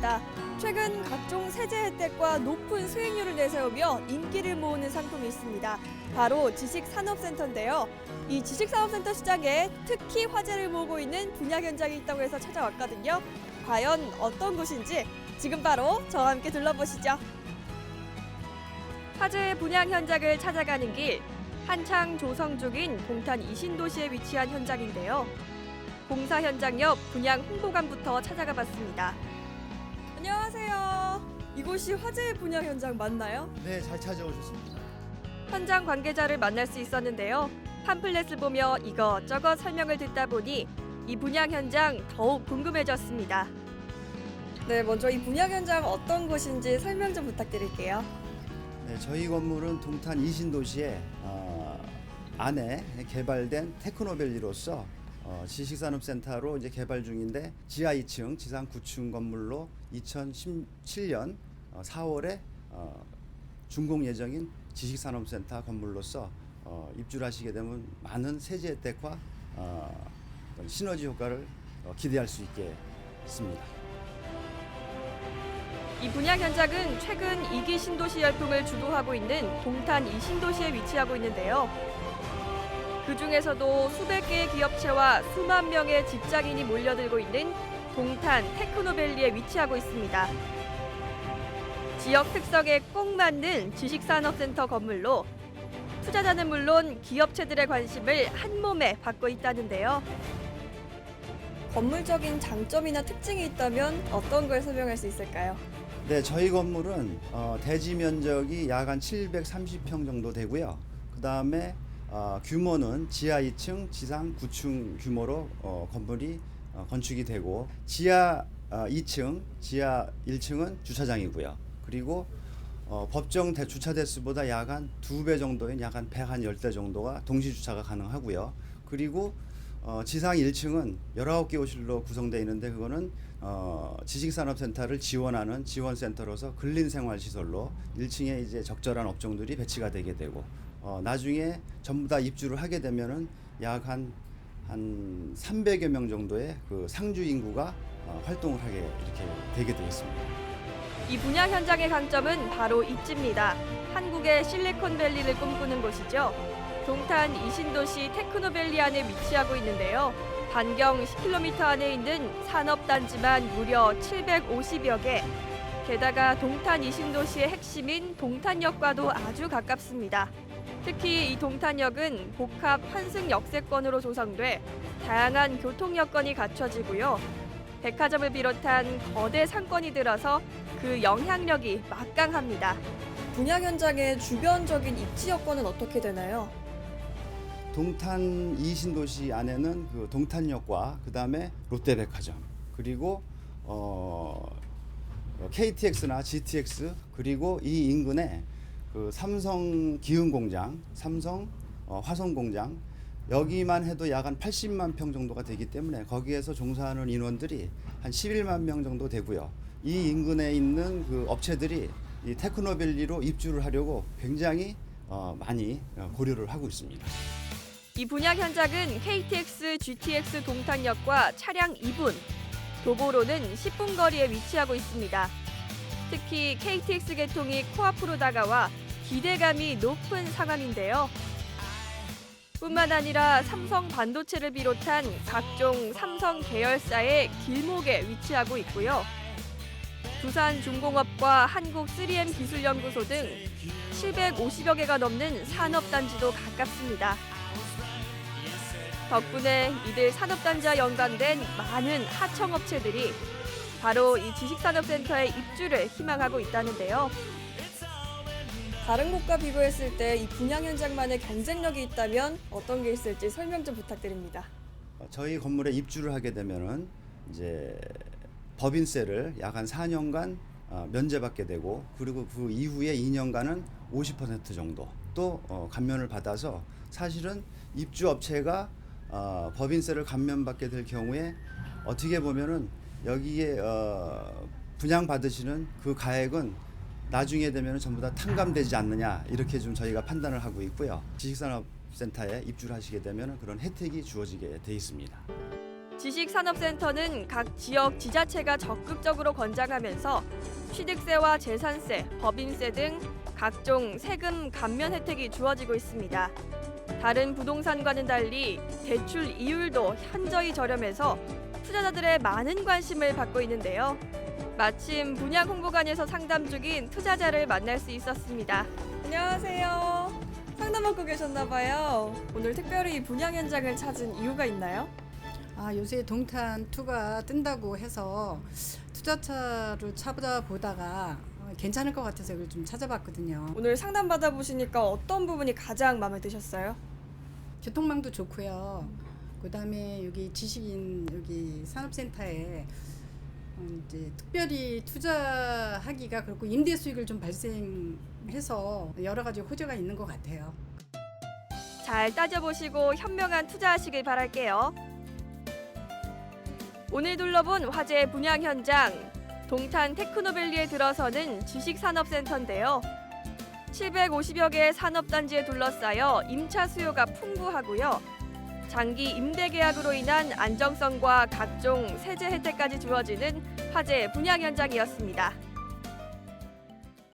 각종 세제 혜택과 높은 수익률을 내세우며 인기를 모으는 상품이 있습니다. 바로 지식산업센터인데요. 이 지식산업센터 시장에 특히 화제를 모으고 있는 분야 현장이 있다고 해서 찾아왔거든요. 과연 어떤 곳인지 지금 바로 저와 함께 둘러보시죠. 화제의 분양 현장을 찾아가는 길 한창 조성 중인 동탄 이신도시에 위치한 현장인데요. 공사 현장 옆 분양 홍보관부터 찾아가 봤습니다. 이곳이 화제의 분양 현장 맞나요? 네, 잘 찾아오셨습니다. 현장 관계자를 만날 수 있었는데요. 팜플렛을 보며 이것저것 설명을 듣다 보니 이 분양 현장 더욱 궁금해졌습니다. 네, 먼저 이 분양 현장 어떤 곳인지 설명 좀 부탁드릴게요. 네, 저희 건물은 동탄 이신도시에 어, 안에 개발된 테크노밸리로서 어, 지식산업센터로 이제 개발 중인데 지하 2층, 지상 9층 건물로 2017년 4월에 어, 준공 예정인 지식산업센터 건물로서 어, 입주를 하시게 되면 많은 세제 혜택과 어, 시너지 효과를 어, 기대할 수 있게 있습니다. 이 분양 현장은 최근 이기 신도시 열풍을 주도하고 있는 동탄 이 신도시에 위치하고 있는데요. 그 중에서도 수백 개의 기업체와 수만 명의 직장인이 몰려들고 있는 동탄 테크노밸리에 위치하고 있습니다. 지역 특성에 꼭 맞는 지식산업센터 건물로 투자자는 물론 기업체들의 관심을 한 몸에 받고 있다는데요. 건물적인 장점이나 특징이 있다면 어떤 걸 설명할 수 있을까요? 네, 저희 건물은 어, 대지 면적이 약 한 730평 정도 되고요. 그 다음에 어, 규모는 지하 2층, 지상 9층 규모로 어, 건물이 어, 건축이 되고 지하 어, 2층, 지하 1층은 주차장이고요. 그리고 어, 법정 대 주차 대수보다 약 한 두 배 정도인 약 한 110대 정도가 동시 주차가 가능하고요. 그리고 어, 지상 1층은 19개 호실로 구성되어 있는데 그거는 어, 지식산업센터를 지원하는 지원센터로서 근린생활시설로 1층에 이제 적절한 업종들이 배치가 되게 되고 어, 나중에 전부 다 입주를 하게 되면은 약한 한 300여 명 정도의 그 상주 인구가 어, 활동을 하게 이렇게 되게 되어 있습니다. 이 분양 현장의 강점은 바로 입지입니다. 한국의 실리콘밸리를 꿈꾸는 곳이죠. 동탄 이신도시 테크노밸리 안에 위치하고 있는데요. 반경 10km 안에 있는 산업단지만 무려 750여 개. 게다가 동탄 이신도시의 핵심인 동탄역과도 아주 가깝습니다. 특히 이 동탄역은 복합 환승 역세권으로 조성돼 다양한 교통 여건이 갖춰지고요. 백화점을 비롯한 거대 상권이 들어서 그 영향력이 막강합니다. 분양 현장의 주변적인 입지 여건은 어떻게 되나요? 동탄 이신도시 안에는 그 동탄역과 그 다음에 롯데백화점 그리고 어, KTX나 GTX 그리고 이 인근에 그 삼성 기흥 공장, 삼성 어, 화성 공장 여기만 해도 약 한 80만 평 정도가 되기 때문에 거기에서 종사하는 인원들이 한 11만 명 정도 되고요. 이 인근에 있는 그 업체들이 이 테크노밸리로 입주를 하려고 굉장히 어, 많이 어, 고려를 하고 있습니다. 이 분양 현장은 KTX, GTX 동탄역과 차량 2분, 도보로는 10분 거리에 위치하고 있습니다. 특히 KTX 개통이 코앞으로 다가와 기대감이 높은 상황인데요. 뿐만 아니라 삼성 반도체를 비롯한 각종 삼성 계열사의 길목에 위치하고 있고요. 두산 중공업과 한국 3M 기술연구소 등 750여 개가 넘는 산업단지도 가깝습니다. 덕분에 이들 산업단지와 연관된 많은 하청업체들이 바로 이 지식산업센터의 입주를 희망하고 있다는데요. 다른 곳과 비교했을 때 이 분양 현장만의 경쟁력이 있다면 어떤 게 있을지 설명 좀 부탁드립니다. 어, 저희 건물에 입주를 하게 되면은 이제 법인세를 약 한 4년간 어, 면제받게 되고 그리고 그 이후에 2년간은 50% 정도 또 어, 감면을 받아서 사실은 입주 업체가 어, 법인세를 감면받게 될 경우에 어떻게 보면은 여기에 어, 분양 받으시는 그 가액은 나중에 되면 전부 다 탕감되지 않느냐 이렇게 좀 저희가 판단을 하고 있고요. 지식산업센터에 입주를 하시게 되면 그런 혜택이 주어지게 돼 있습니다. 지식산업센터는 각 지역 지자체가 적극적으로 권장하면서 취득세와 재산세, 법인세 등 각종 세금 감면 혜택이 주어지고 있습니다. 다른 부동산과는 달리 대출 이율도 현저히 저렴해서 투자자들의 많은 관심을 받고 있는데요. 마침 분양 홍보관에서 상담 중인 투자자를 만날 수 있었습니다. 안녕하세요. 상담 받고 계셨나 봐요. 오늘 특별히 분양 현장을 찾은 이유가 있나요? 아, 요새 동탄 투가 뜬다고 해서 투자차로 찾아보다가 어, 괜찮을 것 같아서 이걸 좀 찾아봤거든요. 오늘 상담 받아보시니까 어떤 부분이 가장 마음에 드셨어요? 교통망도 좋고요. 그 다음에 여기 지식인 여기 산업센터에 어, 이제 특별히 투자하기가 그렇고 임대 수익을 좀 발생해서 여러 가지 호재가 있는 것 같아요. 잘 따져보시고 현명한 투자하시길 바랄게요. 오늘 둘러본 화재 분양 현장 동탄 테크노밸리에 들어서는 지식산업센터인데요. 750여 개의 산업단지에 둘러싸여 임차 수요가 풍부하고요. 장기 임대 계약으로 인한 안정성과 각종 세제 혜택까지 주어지는 화재 분양 현장이었습니다.